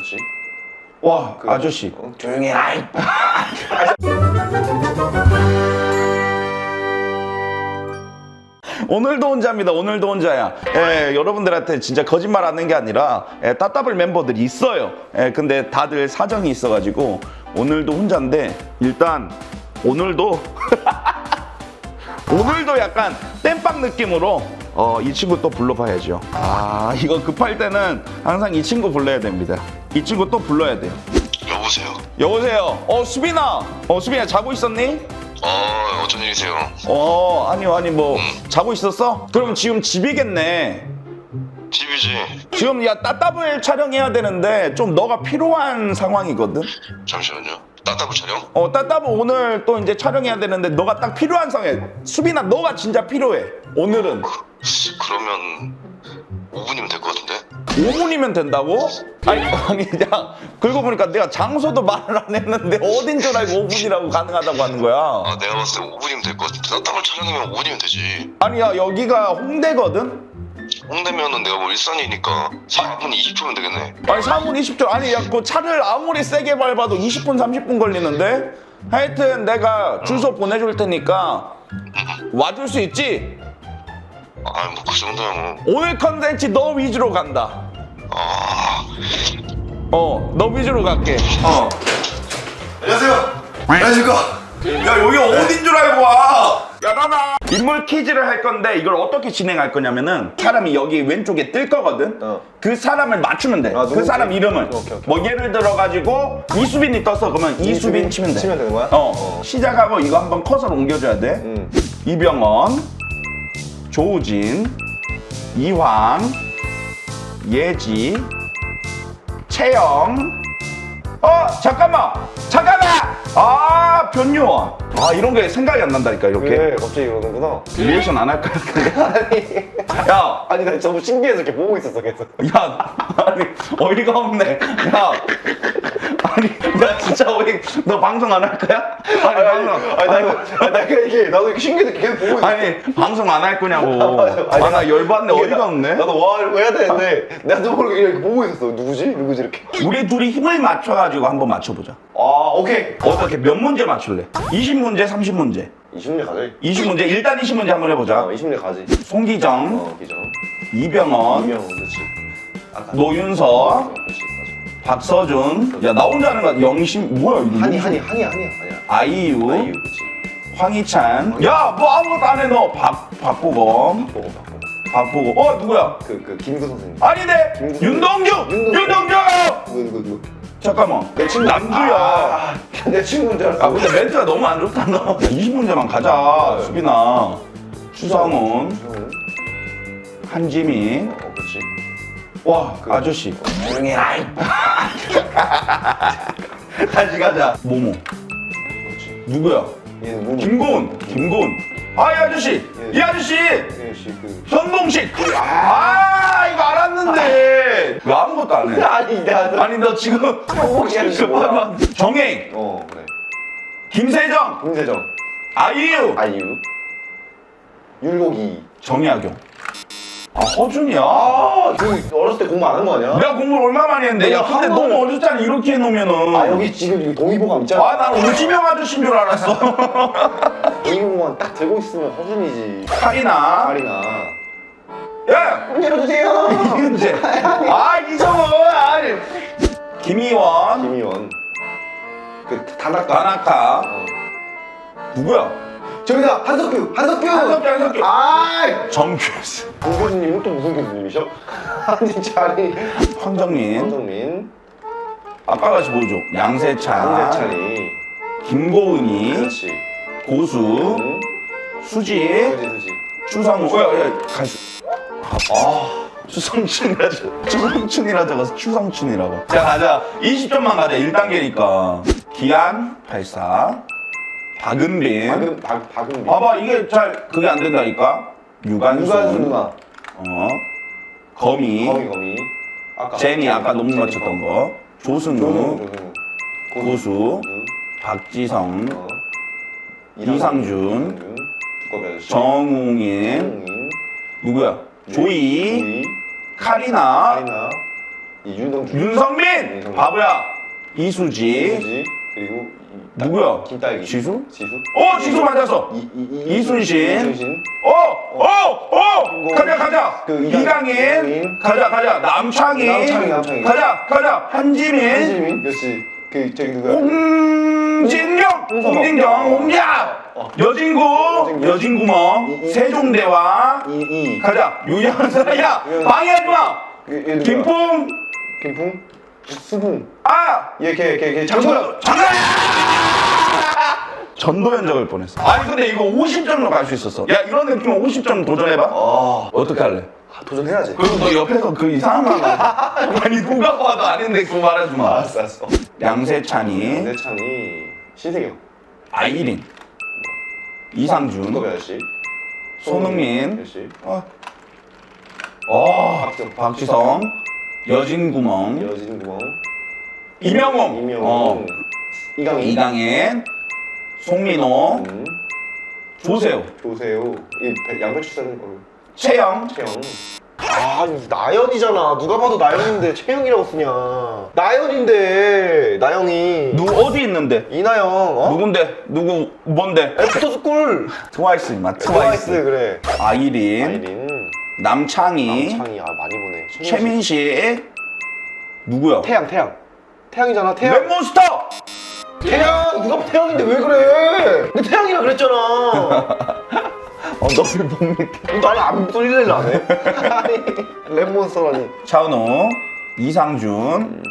그렇지. 와 아저씨 어, 조용히 해. 오늘도 혼자입니다. 오늘도 혼자야. 예, 여러분들한테 진짜 거짓말 하는 게 아니라 예, 따따블 member들이 있어요. 예, 근데 다들 사정이 있어가지고 오늘도 혼자인데 일단 오늘도 오늘도 약간 땜빵 느낌으로 어, 이 친구 또 불러봐야죠. 아 이거 급할 때는 항상 이 친구 불러야 됩니다. 이 친구 또 불러야 돼요. 여보세요. 여보세요. 어 수빈아. 어 수빈아 자고 있었니? 어, 어쩐 일이세요? 어 아니 아니 뭐 자고 있었어? 그럼 지금 집이겠네. 집이지. 지금 야 따따블 촬영해야 되는데 좀 너가 필요한 상황이거든. 잠시만요. 따따블 촬영? 어 따따블 오늘 또 이제 촬영해야 되는데 너가 딱 필요한 상황에 수빈아 너가 진짜 필요해. 오늘은 그러면 5분이면 될 것 같은데? 5분이면 된다고? 아니 아니 야 그러고 보니까 내가 장소도 말을 안 했는데 어딘 줄 알고 5분이라고 가능하다고 하는 거야. 아, 내가 봤을 때 5분이면 될 것 같은데. 따따블 촬영이면 5분이면 되지. 아니야 여기가 홍대거든. 홍대면은 내가 뭐 일산이니까 4분 20초면 되겠네. 아니 4분 20초 아니 야 그 차를 아무리 세게 밟아도 20분 30분 걸리는데 하여튼 내가 주소 보내줄 테니까 와줄 수 있지? 아, 뭐그 정도야 뭐. 오늘 컨텐츠 너 위주로 간다 아, 어 너 위주로 갈게 어. 안녕하세요. 안녕하십니까. 야 여기 어딘 줄 알고 와 야, 나나 인물 퀴즈를 할 건데 이걸 어떻게 진행할 거냐면은 사람이 여기 왼쪽에 뜰 거거든. 어. 그 사람을 맞추면 돼. 아, 그 누구? 사람 이름을. 오케이, 오케이. 뭐 예를 들어 가지고 이수빈이 떴어. 그러면 이수빈, 치면 돼. 치면 되는 거야? 어. 어. 시작하고 이거 한번 커서로 옮겨줘야 돼. 음. 이병헌, 조우진, 이황, 예지, 채영. 어 잠깐만. 잠깐만. 아 변요원 아 이런 게 생각이 안 난다니까 이렇게 왜 갑자기 이러는구나. 리액션 안 할까 근데 야 아니 나 너무 신기해서 이렇게 보고 있었어 계속. 야, 아니 어이가 없네. 야, 아니 나 진짜 어이. 너 방송 안 할 거야? 아니 방송. 아니 나 이거 아니, 나 이게 나도 이렇게 신기해서 계속 보고 있어. 아니 방송 안 할 거냐고. 아니, 아 나 열받네 이게 어이가 나- 없네. 나도 와 이러고 해야 되는데 나도 모르게 이렇게 보고 있었어. 누구지? 누구지 이렇게. 우리 둘이 힘을 맞춰가지고 한번 맞춰보자. 아 오케이. 어떻게 몇 문제 맞출래? 20 문제, 30문제. 20년 가지. 20문제 일단 20문제 한번 해보자. 어 20년 가지. 송기정, 어 기정. 이병헌, 이명 그렇지. 노윤서, 어, 그렇지 맞아. 박서준. 야 나 혼자 하는 거야. 영심 뭐야 이거? 한이 한이 한이 아니야. 아이유. 아이유 그렇지. 황희찬. 야, 뭐 아무것도 안 해, 너. 박, 박보검. 보고 바꾸고. 박보검. 어, 누구야? 그 그 김구 선생님. 아니네. 김두준. 윤동주! 윤동주. 윤동주! 누구 누구 누구. 잠깐만. 내 친구 남주야. 아, 내 친구인 줄 알았어. 아, 근데 멘트가 너무 안 좋다, 너. 20문제만 가자, 수빈아. 추성훈, 응. 한지민. 어 그렇지. 와, 그- 아저씨. 조용히 해. 다시 가자. 모모. 그렇지. 누구야? 얘는 뭐 김고은. 김고은. 아, 이 아저씨. 이 아저씨. 역시 그. 현봉식. 아, 이거 알았는데. 왜 아무것도 안 해? 아니 나 아니 너 지금 뭐야? 정행 어 그래. 김세정 김세정. 아이유 아이유. 율곡이. 정약용 아 허준이야 그 어렸을 때 공부 안 한 거 아니야? 내가 공부를 얼마 많이 했는데 야 근데 너무 어렸잖아 이렇게 해놓으면은 아 여기 지금 이거 동의보감 있잖아. 아난 오지명 아저씨인 줄 알았어 동의보감 딱 들고 있으면 허준이지. 카리나 카리나. 야문 열어주세요. 이은재 아 이정은 아니 김희원 김희원. 그 다나카. 다나카 어. 누구야 저기다 한석규. 한석규. 한석규, 한석규. 아. 정규수 정 교수님은 또 무슨 교수님이셔? 아니 자리. 황정민 황정민. 아까 같이 뭐죠 양세찬 한세찬이. 김고은이 그렇지. 고수 응. 수지 그지 그지. 추성우 야, 야, 가시. 아, 추성춘이라 저, 추성춘이라 적어서 추성춘이라고. 자, 가자. 20점만 가자. 1단계니까. 기안 84. 박은빈. 박은 박 박은비. 봐봐, 이게 잘, 그게 안 된다니까. 유관순. 유관순 누나. 어. 거미. 거미 거미. 아까 제니, 아까 너무 맞췄던 거. 조승우. 고수. 박지성. 어. 이상준. 정웅인. 누구야? 조이. 카리나. 카리나. 이준동 윤성민 윤성민. 바보야 이수지 이수지 그리고 이- 누구야? 김딸기 지수? 지수 어 지수 맞았어 이, 이, 이, 이순신. 이순신 어 어어 가자 가자 그 이강- 이강인 이강인. 가자 가자 남창희 남창희, 남창희. 가자 가자 한지민 한지민 그렇지 그 저기 누구야 홍진경. 홍진경 어. 여진구 여진구. 여진구멍 세종대왕. 이이. 가자. 유연서야 유연서. 방해하지 마? 김풍. 김풍? 수풍. 아! 얘걔걔걔 장소야. 장난 전도연 적을 뻔했어. 아니 근데 이거 50점으로 갈 수 있었어. 야 이런 느낌은 50점 도전해봐. 아 어떻게 할래? 도전해야지. 그리고 너 옆에서 그 이상한 말 하고 아니 누가 봐도 아닌데 그거 말하지 마. 알았어 알았어. 양세찬이. 내찬이 신세경. 아이린 이상준 손흥민 어. 어, 박지성. 박지성 여진구멍 여진구멍 이명웅. 이명웅 어, 이강인 이강인 송민호 음, 조세호. 조세호. 이 배- 양배추 썰는 거로. 최영. 채영 아 나연이잖아. 누가 봐도 나연인데 채영이라고 쓰냐. 나연인데 나영이. 누 어디 있는데? 이나영 어? 누군데? 누구 뭔데? 애프터스쿨. 트와이스 임마. 트와이스. 트와이스 그래. 아이린. 아이린. 남창희. 남창이 아 많이 보네. 최민식. 누구야? 태양 태양. 태양이잖아 태양. 랩몬스터! 태양! 누가 태양인데 왜 그래? 근데 태양이라 그랬잖아 어 너를 못 믿게 나는 안 소리를 안 해. 아니, 랩몬스터라니. 차은우 이상준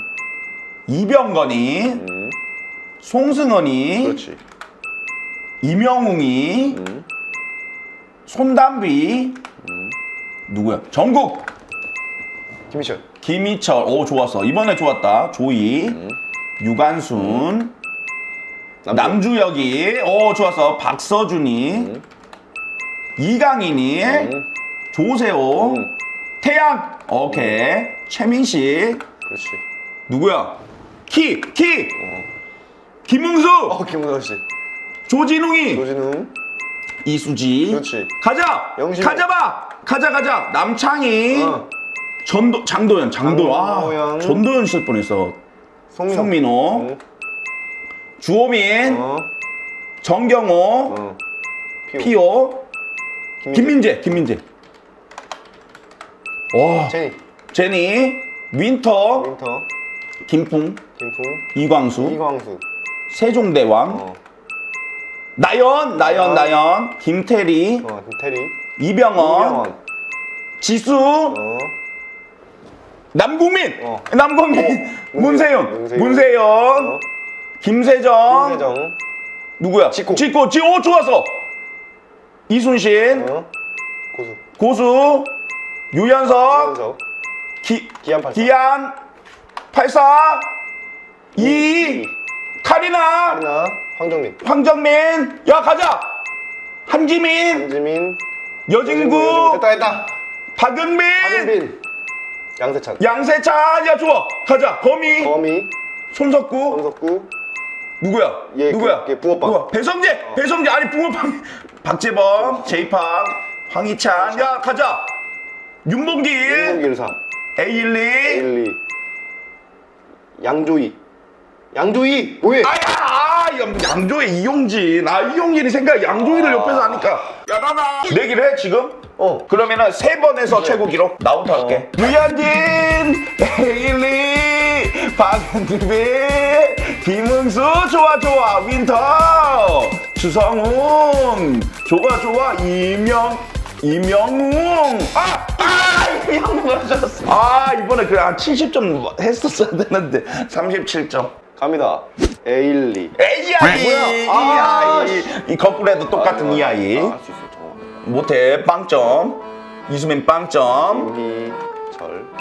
이병건이 음, 송승헌이 그렇지. 이명웅이 음, 손담비 음. 누구야 정국 김희철. 김희철 오 좋았어 이번에 좋았다 조이 음. 유관순 남주. 남주혁이 오 좋았어 박서준이 음. 이강인이 음, 조세호 음. 태양 오케이. 최민식. 그렇지. 누구야? 키 키. 어, 김웅수. 어 김문호 씨. 조진웅이. 조진웅. 이수지. 그렇지. 가자. 영심이. 가자 봐. 가자 가자. 남창희. 어, 전도 장도연 장도 아 장도연. 전도연 쓸 뻔했어. 송민호. 송민호. 어, 주호민. 어, 정경호. 어. 피오. 피오 김민재. 김민재 와 제니. 제니 윈터 윈터. 김풍 김풍. 이광수 이광수. 세종대왕 어, 나연 나연 어. 나연 김태리 어, 테리. 이병헌 이병헌. 지수 어, 남국민 어. 남국민 문세윤 문세윤. 문세윤 어, 김세정 김세정. 누구야 지코. 지코 지 오 좋았어 이순신 어, 고수. 고수 유연석 현석. 기, 기안 팔사. 기안 84이 카리나 하리나. 황정민. 황정민 야 가자 한지민 한지민. 여진구 됐다 됐다. 박은빈 박은빈. 양세찬. 양세찬 야 좋아 가자 거미 범이. 손석구 손석구. 누구야 얘, 누구야 그, 걔 붕어빵. 누구야? 배성재 배성재 아니 붕어빵 박재범 제이팡 황희찬 야 가자 윤봉길 인성길사. 에일리 1, 2. 양조이. 양조이. 뭐해? 아야 아, 양조의 이용진 아 이용진이 생각 양조이를 옆에서 하니까 야 나나 내기를 해 지금 어. 그러면은 세 번에서 최고 기록 나부터 할게 유현진 에일리 박은빈 김응수 좋아 좋아 윈터 주성훈 좋아 좋아 이명 이명웅 아! 아! 이명웅 하셨어 아 이번에 그래 한 70점 했었어야 되는데 37점 갑니다. 에일리. AI 이 뭐야? 아, 아이 이 거꾸로 해도 똑같은 이 아이 할수 있어. 저. 못해 빵점 이수민 빵점 김희철.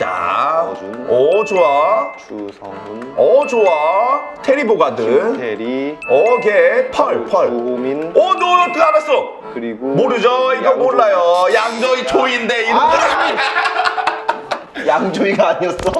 자, 어준. 오 좋아, 추성훈. 오 좋아, 테리 보가드, 김태리. 오케이, 펄, 펄. 조민. 오, 너 어떻게 알았어? 그리고 모르죠, 이거 양조- 몰라요. 양조이 초인데 이런. 양조이가 아니었어?